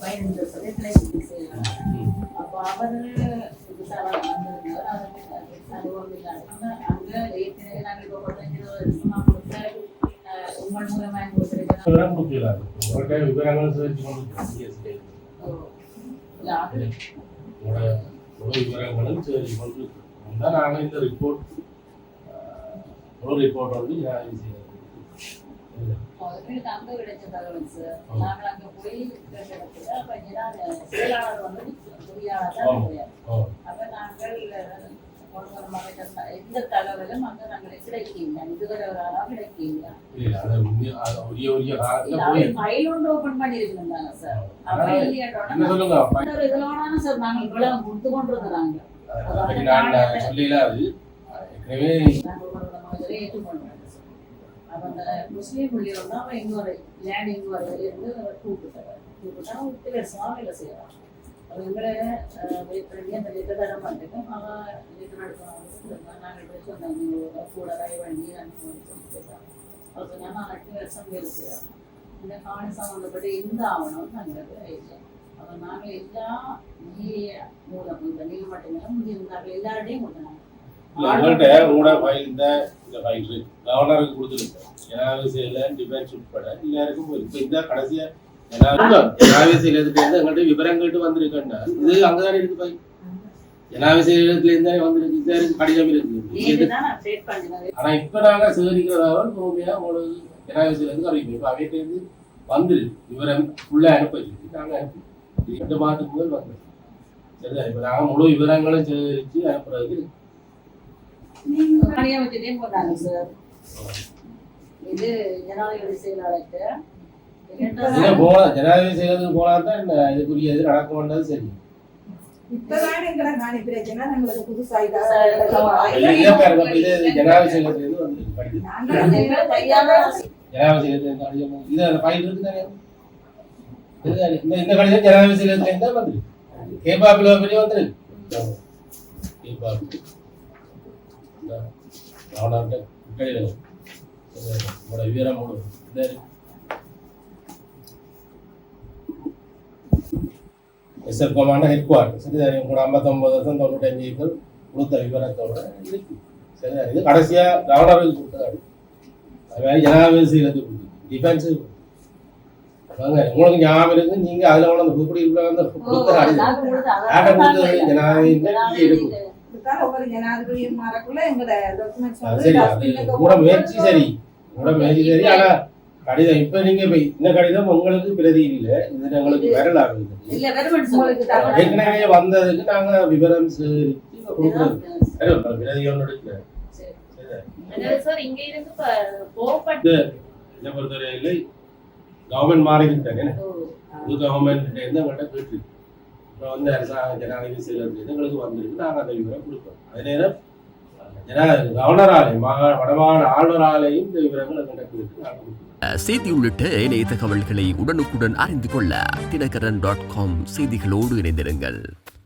பதினஞ்சு வருஷத்துல பிள்ளைங்க செய்யலாம் அப்போ அவரு புதுசாக வந்திருந்தார் அவருக்கு அனுபவம் இல்லாமல் அங்கே ஏற்கனவே நாங்கள் இப்போ பதினஞ்சு வருஷமாக அவருக்கு அங்கே கிடைச்ச தகவல் சார் நாங்கள் அங்கே போய் கேட்டதுக்கு அப்போ செயலாளர் வந்து பொறியாளர் தான். கிடையாது அப்ப நாங்கள் எந்த தகவலும் அங்க நாங்கள் கிடைக்கல இதுவரை ஒரு கிடைக்கல ஃபைல் ஒன்று சார் அப்ப இல்லையாட்டோட சார் நாங்கள் கொடுத்து கொண்டு இருக்கிறாங்க ஏற்கனவே ஏற்றுக்கொண்டோம் அவங்க முஸ்லீம் பிள்ளையோட அவன் இங்க லேண்ட் இங்க இருந்து கூப்பிட்டாங்க. கூப்பிட்டா விட்டு வருஷமா வேலை செய்யறான். அது எங்களை வீட்டு அந்த வீட்டை தர அவன் லிட்டர் நடத்துவாங்க நாங்கள் போய் சொன்னாங்க நீங்க கூட கை வண்டி அனுப்பி அவர் சொன்னாங்க நான் எட்டு வருஷம் வேலை செய்யறோம் இந்த காணி சம்மந்தப்பட்ட எந்த ஆவணம் நாங்கள் இல்லை. அப்ப நாங்கள் எல்லா நீ மூலம் இந்த நீங்க மட்டும் முடியிருந்தாங்க எல்லாருடையும் கொடுத்தாங்க உங்கள்கிட்ட உங்களோட இந்த இந்த ஃபைல் இருக்கு கவர்னருக்கு கொடுத்துருக்கேன் ஜனாதிபதியில் டிஃபென்ஸ் உட்பட எல்லாருக்கும் போய் இப்போ இந்த கடைசியாக இருந்து எங்கள்கிட்ட விவரம் கேட்டு வந்திருக்கேன்னா இது அங்கே தானே இருக்கு வந்திருக்கு இந்த இருக்கு கடிதம் இருக்கு. நேற்று இது- தான் நான் ட்ரேட் பண்ணினது. ஆனா இப்ப நாங்க சேகரிக்கிறதாக பொறுமையா உங்களுக்கு அறிவிப்போம் இப்ப அவையிட்ட இருந்து வந்துரு விவரம் உள்ள அனுப்பிச்சு நாங்க அனுப்பி ரெண்டு மாதத்துக்கு முதல் வந்து சரிதான்? இப்ப நாங்க முழு விவரங்களும் சேகரிச்சு அனுப்புறதுக்கு தனியா வச்சுட்டே போட்டாங்க சார் இது ஜனாதிபதி செயலாளர்கிட்ட. ஜனாதிபதி தான் இந்த இதுக்குரிய இது சரி. நாங்கள் ஜனாதிபதி செய்யறது இந்த கடிதம் ஜனாதிபதி செய்யறதுல இருந்து தான் வந்துருக்கு கேபாபில பெரிய வந்துருக்கு கேபாபி இந்த எஸ்எல் கமாண்ட ஹெட் குவார்டர் சரிதானே உங்களோட ஐம்பத்தொம்பது வருஷம் தொண்ணூத்தஞ்சு ஏக்கர் கொடுத்த விவரத்தோட இருக்கு சரிதானே இது கடைசியா கவர்னருக்கு கொடுத்தது அது மாதிரி ஜனாதிபதி டிஃபென்ஸ் வாங்க உங்களுக்கு ஞாபகம் இருக்கு நீங்க அதுல உணர்ந்து புதுப்படி உள்ள வந்து கொடுத்த கொடுத்தது ஜனாதிபதி ஒவ்வொரு மாறக்குள்ள எங்களோட டாக்குமெண்ட்ஸ் உங்களோட முயற்சி சரி. உங்களோட முயற்சி சரி. ஆனா கடிதம் இப்ப நீங்க இந்த கடிதம் உங்களுக்கு பிரதி இல்ல. இது எங்களுக்கு தகவல் ஏற்கனவே வந்ததுக்கு நாங்க விவரம் கொடுக்குறோம். பிரதி ஒன்று எடுக்கல பொறுத்தவரையில கவர்மெண்ட் மாறிக்கிட்டாங்க. புது கவர்மெண்ட் இருந்து அவங்கள்ட்ட கேட்டு. வந்து அரசாங்க ஜனாதிபதி செயலர் எங்களுக்கு வந்திருக்கு. நாங்கள் அந்த விவரம் கொடுப்போம். அதே நேரம் ஜனாதிபதி கவர்னராலையும் மாகாண வடமாகாண ஆளுநராலையும் இந்த விவரங்கள் எங்கள்கிட்ட நாங்கள் கொடுப்போம். செய்தி உள்ளிட்ட இணைய தகவல்களை உடனுக்குடன் அறிந்து கொள்ள தினகரன் டாட் காம் செய்திகளோடு இணைந்திருங்கள்.